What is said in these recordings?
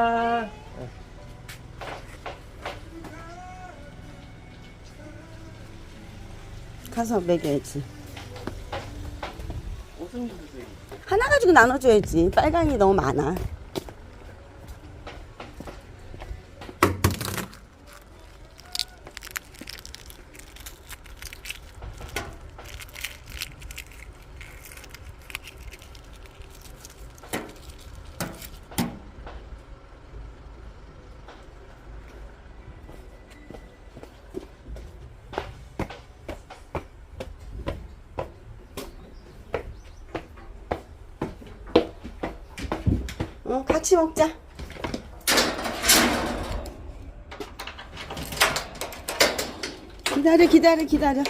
아, 가서 먹여야지. 하나 가지고 나눠줘야지. 빨강이 너무 많아. 어, 같이 먹자. 기다려, 기다려, 기다려.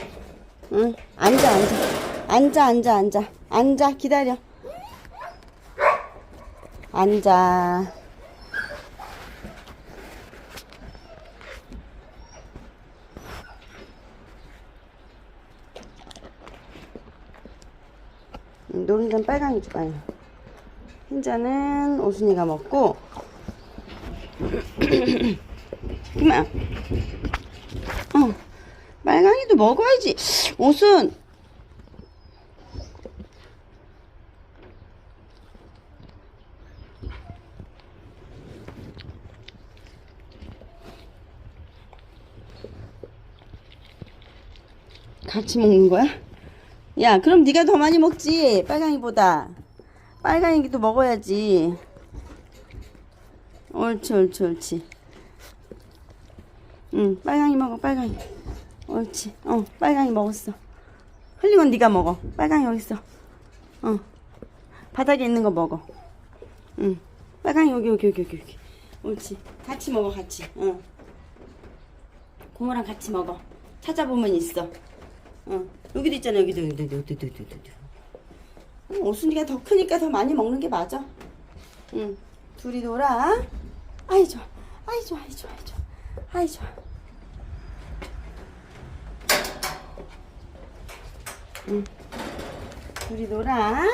응, 앉아, 앉아. 앉아, 앉아, 앉아. 앉아, 기다려. 앉아. 음, 노른자는 빨강이 줄까요? 흰자는 오순이가 먹고 그만 어 빨강이도 먹어야지. 오순. 같이 먹는 거야? 야 그럼 네가 더 많이 먹지 빨강이보다 빨강이도 먹어야지. 옳지, 옳지, 옳지. 응, 빨강이 먹어, 빨강이. 옳지. 어, 빨강이 먹었어. 흘린 건 네가 먹어. 빨강이 여기 있어. 어, 바닥에 있는 거 먹어. 응, 빨강이 여기, 여기, 여기, 여기, 여기. 옳지. 같이 먹어, 같이. 어. 고모랑 같이 먹어. 찾아보면 있어. 어, 여기도 있잖아, 여기도, 여기도, 여기도, 여기도, 여기도. 응, 오순이가 더 크니까 더 많이 먹는 게 맞아. 응. 둘이 놀아. 아이 좋아. 아이 좋아. 아이 좋아. 아이 좋아. 아이 좋아. 응. 둘이 놀아.